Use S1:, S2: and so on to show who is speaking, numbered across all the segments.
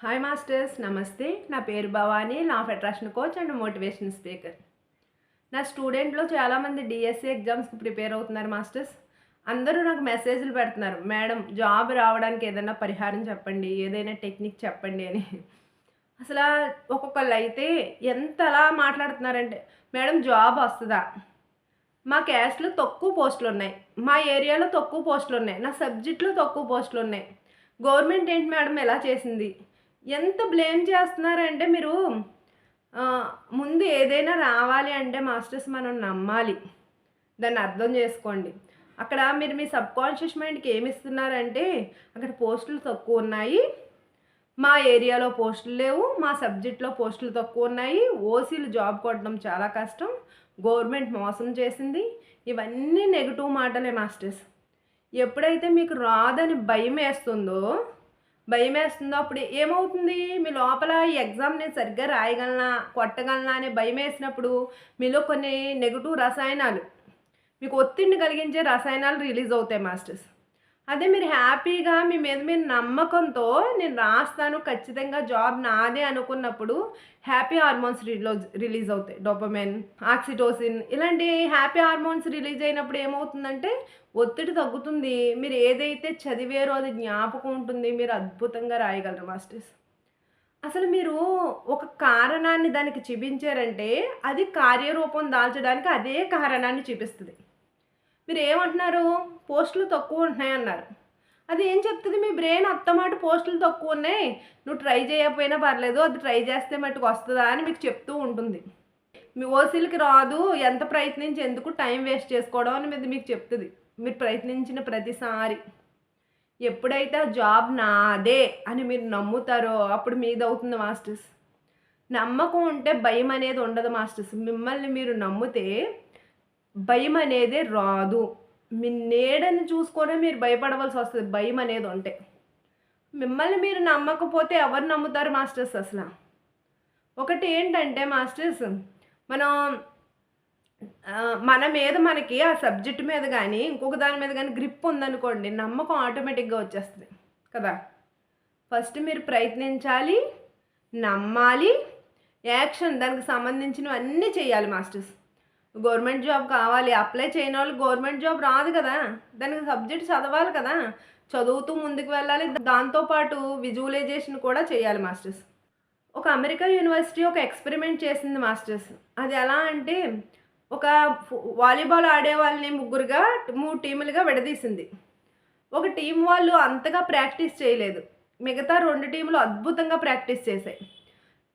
S1: Hi masters నమస్తే నా పేరు భవానీ నా federation attraction coach and motivation speaker నా స్టూడెంట్లో చాలామంది డిఎస్సి ఎగ్జామ్స్కి ప్రిపేర్ అవుతున్నారు మాస్టర్స్ అందరూ నాకు మెసేజ్లు పెడుతున్నారు. మేడం జాబ్ రావడానికి ఏదైనా పరిహారం చెప్పండి ఏదైనా టెక్నిక్ చెప్పండి అని. అసలు ఒక్కొక్కళ్ళు అయితే ఎంతలా మాట్లాడుతున్నారంటే మేడం జాబ్ వస్తుందా? మా క్యాస్ట్లో తక్కువ పోస్టులు ఉన్నాయి. మా ఏరియాలో తక్కువ పోస్టులు ఉన్నాయి. నా సబ్జెక్ట్లో తక్కువ పోస్టులు ఉన్నాయి. గవర్నమెంట్ ఏంటి మేడం ఎలా చేసింది? ఎంత బ్లేమ్ చేస్తున్నారంటే మీరు ముందు ఏదైనా రావాలి అంటే మాస్టర్స్ మనం నమ్మాలి. దాన్ని అర్థం చేసుకోండి. అక్కడ మీరు మీ సబ్ కాన్షియస్ మైండ్కి ఏమి ఇస్తున్నారంటే అక్కడ పోస్టులు తక్కువ ఉన్నాయి. మా ఏరియాలో పోస్టులు లేవు మా సబ్జెక్ట్లో పోస్టులు తక్కువ ఉన్నాయి. ఓసీలు జాబ్ కొట్టడం చాలా కష్టం. గవర్నమెంట్ మోసం చేసింది. ఇవన్నీ నెగిటివ్ మాటలే మాస్టర్స్. ఎప్పుడైతే మీకు రాదని భయం వేస్తుందో భయం వేస్తుందో అప్పుడు ఏమవుతుంది? మీ లోపల ఈ ఎగ్జామ్ నేను సరిగ్గా రాయగలనా? కొట్టగలనా అనే భయం వేసినప్పుడు మీలో కొన్ని నెగిటివ్ రసాయనాలు మీకు ఒత్తిడిని కలిగించే రసాయనాలు రిలీజ్ అవుతాయి మాస్టర్స్. అదే మీరు హ్యాపీగా మీ మీద మీ నమ్మకంతో నేను రాస్తాను ఖచ్చితంగా జాబ్ నాదే అనుకున్నప్పుడు హ్యాపీ హార్మోన్స్ రిలోజ్ రిలీజ్ అవుతాయి. డోపమెన్ ఆక్సిటోసిన్ ఇలాంటి హ్యాపీ హార్మోన్స్ రిలీజ్ అయినప్పుడు ఏమవుతుందంటే ఒత్తిడి తగ్గుతుంది. మీరు ఏదైతే చదివారో అది జ్ఞాపకం ఉంటుంది. మీరు అద్భుతంగా రాయగలరు మాస్టర్స్. అసలు మీరు ఒక కారణాన్ని దానికి చూపించారంటే అది కార్యరూపం దాల్చడానికి అదే కారణాన్ని చూపిస్తుంది. మీరు ఏమంటున్నారు పోస్టులు తక్కువ ఉంటున్నాయి అన్నారు అది ఏం చెప్తుంది? మీ బ్రెయిన్ అత్తమాట పోస్టులు తక్కువ ఉన్నాయి. నువ్వు ట్రై చేయకపోయినా పర్లేదు అది ట్రై చేస్తే మట్టుకు వస్తుందా అని మీకు చెప్తూ ఉంటుంది. మీ ఓసీలకి రాదు ఎంత ప్రయత్నించి ఎందుకు టైం వేస్ట్ చేసుకోవడం అని మీద మీకు చెప్తుంది. మీరు ప్రయత్నించిన ప్రతిసారి. ఎప్పుడైతే ఆ జాబ్ నాదే అని మీరు నమ్ముతారో అప్పుడు మీదవుతుంది మాస్టర్స్. నమ్మకం ఉంటే భయం అనేది ఉండదు మాస్టర్స్. మిమ్మల్ని మీరు నమ్మితే భయం అనేది రాదు. మీ నీడని చూసుకొని మీరు భయపడవలసి వస్తుంది. భయం అనేది ఉంటే మిమ్మల్ని మీరు నమ్మకపోతే ఎవరు నమ్ముతారు మాస్టర్స్ అసలు? ఒకటి ఏంటంటే మాస్టర్స్ మనం మన మీద మనకి ఆ సబ్జెక్ట్ మీద కానీ ఇంకొక దాని మీద కానీ గ్రిప్ ఉందనుకోండి నమ్మకం ఆటోమేటిక్గా వచ్చేస్తుంది. కదా? ఫస్ట్ మీరు ప్రయత్నించాలి నమ్మాలి యాక్షన్ దానికి సంబంధించినవి అన్నీ చేయాలి మాస్టర్స్. గవర్నమెంట్ జాబ్ కావాలి అప్లై చేయని వాళ్ళు గవర్నమెంట్ జాబ్ రాదు కదా. దానికి సబ్జెక్ట్ చదవాలి కదా. చదువుతూ ముందుకు వెళ్ళాలి. దాంతోపాటు విజువలైజేషన్ కూడా చేయాలి మాస్టర్స్. ఒక అమెరికా యూనివర్సిటీ ఒక ఎక్స్పెరిమెంట్ చేసింది మాస్టర్స్. అది ఎలా అంటే ఒక వాలీబాల్ ఆడే వాళ్ళని ముగ్గురుగా మూడు టీములుగా విడదీసింది. ఒక టీం వాళ్ళు అంతగా ప్రాక్టీస్ చేయలేదు. మిగతా రెండు టీములు అద్భుతంగా ప్రాక్టీస్ చేశాయి.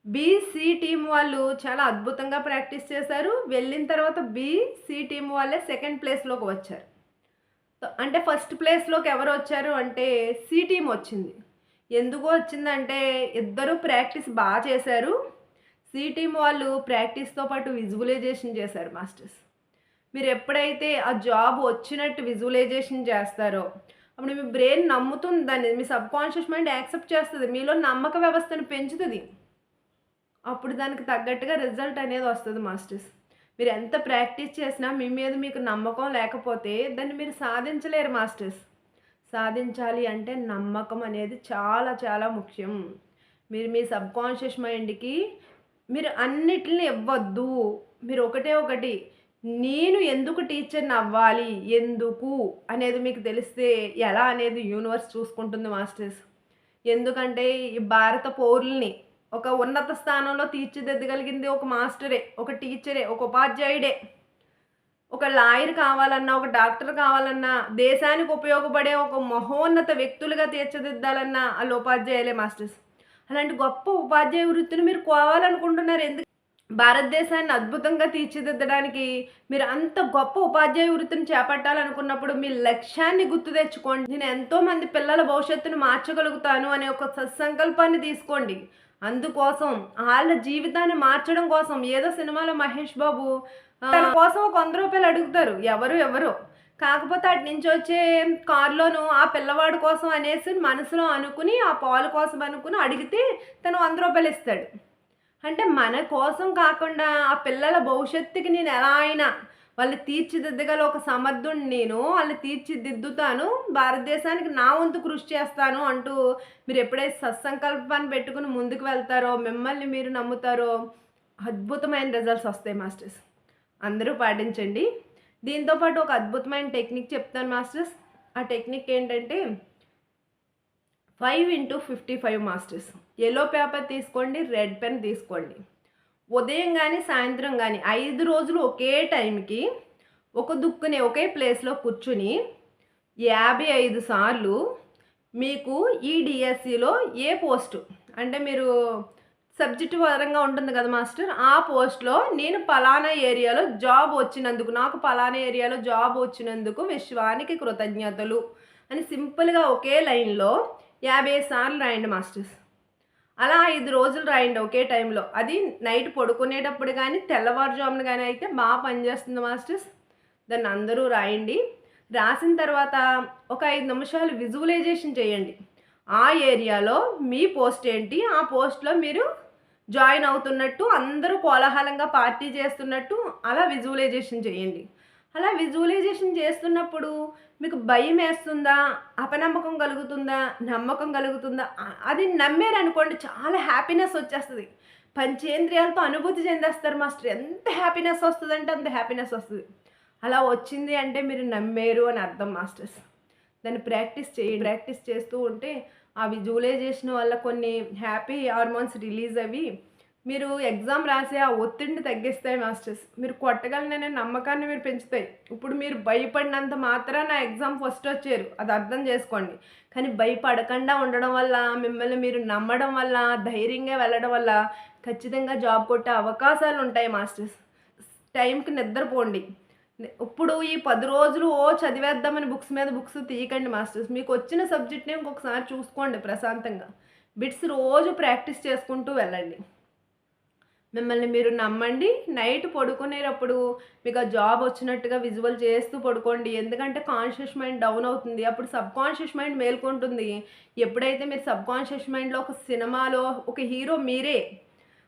S1: బీసీ టీం వాళ్ళు చాలా అద్భుతంగా ప్రాక్టీస్ చేశారు. వెళ్ళిన తర్వాత బీసీ టీం వాళ్ళే సెకండ్ ప్లేస్లోకి వచ్చారు. అంటే ఫస్ట్ ప్లేస్లోకి ఎవరు వచ్చారు అంటే సి టీం వచ్చింది. ఎందుకు వచ్చిందంటే ఇద్దరు ప్రాక్టీస్ బాగా చేశారు. సి టీం వాళ్ళు ప్రాక్టీస్తో పాటు విజువలైజేషన్ చేశారు మాస్టర్స్. మీరు ఎప్పుడైతే ఆ జాబ్ వచ్చినట్టు విజువలైజేషన్ చేస్తారో అప్పుడు మీ బ్రెయిన్ నమ్ముతుంది దాన్ని మీ సబ్ కాన్షియస్ మైండ్ యాక్సెప్ట్ చేస్తుంది. మీలో నమ్మక వ్యవస్థను పెంచుతుంది. అప్పుడు దానికి తగ్గట్టుగా రిజల్ట్ అనేది వస్తుంది మాస్టర్స్. మీరు ఎంత ప్రాక్టీస్ చేసినా మీ మీద మీకు నమ్మకం లేకపోతే దాన్ని మీరు సాధించలేరు మాస్టర్స్. సాధించాలి అంటే నమ్మకం అనేది చాలా చాలా ముఖ్యం. మీరు మీ సబ్ కాన్షియస్ మైండ్కి మీరు అన్నిటిని ఇవ్వద్దు. మీరు ఒకటే ఒకటి నేను ఎందుకు టీచర్ని అవ్వాలి ఎందుకు అనేది మీకు తెలిస్తే ఎలా అనేది యూనివర్స్ చూసుకుంటుంది మాస్టర్స్. ఎందుకంటే ఈ భారత పౌరుల్ని ఒక ఉన్నత స్థానంలో తీర్చిదిద్దగలిగింది ఒక మాస్టరే ఒక టీచరే ఒక ఉపాధ్యాయుడే. ఒక లాయర్ కావాలన్నా ఒక డాక్టర్ కావాలన్నా దేశానికి ఉపయోగపడే ఒక మహోన్నత వ్యక్తులుగా తీర్చిదిద్దాలన్నా వాళ్ళు ఉపాధ్యాయులే మాస్టర్స్. అలాంటి గొప్ప ఉపాధ్యాయ వృత్తిని మీరు కోవాలనుకుంటున్నారు ఎందుకు? భారతదేశాన్ని అద్భుతంగా తీర్చిదిద్దడానికి మీరు అంత గొప్ప ఉపాధ్యాయ వృత్తిని చేపట్టాలనుకున్నప్పుడు మీ లక్ష్యాన్ని గుర్తు తెచ్చుకోండి. నేను ఎంతో మంది పిల్లల భవిష్యత్తును మార్చగలుగుతాను అనే ఒక సత్సంకల్పాన్ని తీసుకోండి. అందుకోసం వాళ్ళ జీవితాన్ని మార్చడం కోసం ఏదో సినిమాలో మహేష్ బాబు తన కోసం ఒక వంద రూపాయలు అడుగుతారు. ఎవరు ఎవరు? కాకపోతే అటు నుంచి వచ్చే కారులోను ఆ పిల్లవాడి కోసం అనేసి మనసులో అనుకుని ఆ పాలు కోసం అనుకుని అడిగితే తను వంద రూపాయలు ఇస్తాడు. అంటే మన కోసం కాకుండా ఆ పిల్లల భవిష్యత్తుకి నేను ఎలా అయినా వాళ్ళు తీర్చిదిద్దగల ఒక సమర్థుడు నేను వాళ్ళు తీర్చిదిద్దుతాను భారతదేశానికి నా వంతు కృషి చేస్తాను అంటూ మీరు ఎప్పుడైతే సత్సంకల్పాన్ని పెట్టుకుని ముందుకు వెళ్తారో మిమ్మల్ని మీరు నమ్ముతారో అద్భుతమైన రిజల్ట్స్ వస్తాయి మాస్టర్స్. అందరూ పాటించండి. దీంతోపాటు ఒక అద్భుతమైన టెక్నిక్ చెప్తాను మాస్టర్స్. ఆ టెక్నిక్ ఏంటంటే five into fifty five masters. Yellow paper తీసుకోండి రెడ్ పెన్ తీసుకోండి. ఉదయం కానీ సాయంత్రం కానీ ఐదు రోజులు ఒకే టైంకి ఒక దుక్కుని ఒకే ప్లేస్లో కూర్చుని యాభై ఐదు సార్లు మీకు ఈ డిఎస్సిలో ఏ పోస్టు అంటే మీరు సబ్జెక్టు పరంగా ఉంటుంది కదా మాస్టర్ ఆ పోస్ట్లో నేను పలానా ఏరియాలో జాబ్ వచ్చినందుకు నాకు పలానా ఏరియాలో జాబ్ వచ్చినందుకు విశ్వానికి కృతజ్ఞతలు అని సింపుల్గా ఒకే లైన్లో యాభై సార్లు రాయండి మాస్టర్స్. అలా ఐదు రోజులు రాయండి ఒకే టైంలో. అది నైట్ పడుకునేటప్పుడు కానీ తెల్లవారుజామున కానీ అయితే బాగా పనిచేస్తుంది మాస్టర్స్. దాన్ని అందరూ రాయండి. రాసిన తర్వాత ఒక ఐదు నిమిషాలు విజువలైజేషన్ చేయండి. ఆ ఏరియాలో మీ పోస్ట్ ఏంటి? ఆ పోస్ట్లో మీరు జాయిన్ అవుతున్నట్టు అందరూ కోలాహలంగా పార్టీ చేస్తున్నట్టు అలా విజువలైజేషన్ చేయండి. అలా విజువలైజేషన్ చేస్తున్నప్పుడు మీకు భయం వేస్తుందా? అపనమ్మకం కలుగుతుందా? నమ్మకం కలుగుతుందా? అది నమ్మారనుకోండి చాలా హ్యాపీనెస్ వచ్చేస్తుంది. పంచేంద్రియాలతో అనుభూతి చెందేస్తారు మాస్టర్. ఎంత హ్యాపీనెస్ వస్తుందంటే అంత హ్యాపీనెస్ వస్తుంది. అలా వచ్చింది అంటే మీరు నమ్మారు అని అర్థం మాస్టర్స్. దాన్ని ప్రాక్టీస్ చేయి ప్రాక్టీస్ చేస్తూ ఉంటే ఆ విజువలైజేషన్ వల్ల కొన్ని హ్యాపీ హార్మోన్స్ రిలీజ్ అవి మీరు ఎగ్జామ్ రాసే ఆ ఒత్తిడిని తగ్గిస్తాయి మాస్టర్స్. మీరు కొట్టగలననే నమ్మకాన్ని మీరు పెంచుతాయి. ఇప్పుడు మీరు భయపడినంత మాత్రం నా ఎగ్జామ్ ఫస్ట్ వచ్చారు. అది అర్థం చేసుకోండి. కానీ భయపడకుండా ఉండడం వల్ల మిమ్మల్ని మీరు నమ్మడం వల్ల ధైర్యంగా వెళ్ళడం వల్ల ఖచ్చితంగా జాబ్ కొట్టే అవకాశాలు ఉంటాయి మాస్టర్స్. టైంకి నిద్రపోండి. ఇప్పుడు ఈ పది రోజులు ఓ చదివేద్దామని బుక్స్ మీద బుక్స్ తీయకండి మాస్టర్స్. మీకు వచ్చిన సబ్జెక్ట్ని ఇంకొకసారి చూసుకోండి ప్రశాంతంగా. బిట్స్ రోజు ప్రాక్టీస్ చేసుకుంటూ వెళ్ళండి. మిమ్మల్ని మీరు నమ్మండి. నైట్ పడుకునేటప్పుడు మీకు ఆ జాబ్ వచ్చినట్టుగా విజువల్ చేస్తూ పడుకోండి. ఎందుకంటే కాన్షియస్ మైండ్ డౌన్ అవుతుంది. అప్పుడు సబ్ కాన్షియస్ మైండ్ మేల్కొంటుంది. ఎప్పుడైతే మీరు సబ్ కాన్షియస్ మైండ్లో ఒక సినిమాలో ఒక హీరో మీరే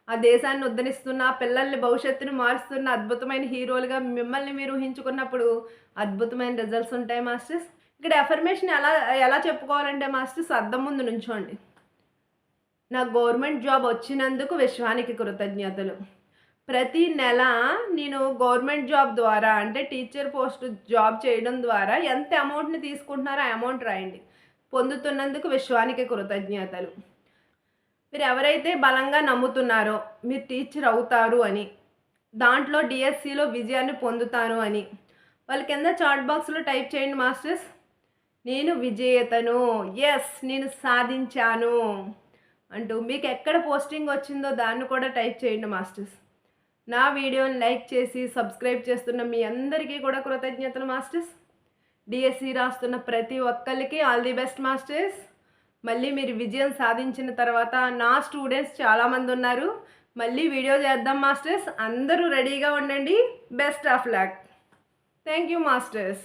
S1: ఆ దేశాన్ని ఉద్ధరిస్తున్న పిల్లల్ని భవిష్యత్తును మారుస్తున్న అద్భుతమైన హీరోలుగా మిమ్మల్ని మీరు ఊహించుకున్నప్పుడు అద్భుతమైన రిజల్ట్స్ ఉంటాయి మాస్టర్స్. ఇక్కడ ఎఫర్మేషన్ ఎలా ఎలా చెప్పుకోవాలంటే మాస్టర్స్ అద్దం ముందు నుంచోండి. నా గవర్నమెంట్ జాబ్ వచ్చినందుకు విశ్వానికి కృతజ్ఞతలు. ప్రతి నెల నేను గవర్నమెంట్ జాబ్ ద్వారా అంటే టీచర్ పోస్ట్ జాబ్ చేయడం ద్వారా ఎంత అమౌంట్ని తీసుకుంటున్నారో ఆ అమౌంట్ రాయండి. పొందుతున్నందుకు విశ్వానికి కృతజ్ఞతలు. మీరు ఎవరైతే బలంగా నమ్ముతున్నారో మీరు టీచర్ అవుతారు అని దాంట్లో డిఎస్సిలో విజయాన్ని పొందుతారు అని వాళ్ళ కింద చాట్ బాక్స్లో టైప్ చేయండి మాస్టర్స్. నేను విజేతను. ఎస్ నేను సాధించాను. అంటూ మీకు ఎక్కడ పోస్టింగ్ వచ్చిందో దాన్ని కూడా టైప్ చేయండి మాస్టర్స్. నా వీడియోని లైక్ చేసి సబ్స్క్రైబ్ చేస్తున్న మీ అందరికీ కూడా కృతజ్ఞతలు మాస్టర్స్. డిఎస్సి రాస్తున్న ప్రతి ఒక్కరికి ఆల్ ది బెస్ట్ మాస్టర్స్. మళ్ళీ మీరు విజయం సాధించిన తర్వాత నా స్టూడెంట్స్ చాలామంది ఉన్నారు. మళ్ళీ వీడియో చేద్దాం మాస్టర్స్. అందరూ రెడీగా ఉండండి. Best of luck. Thank you masters.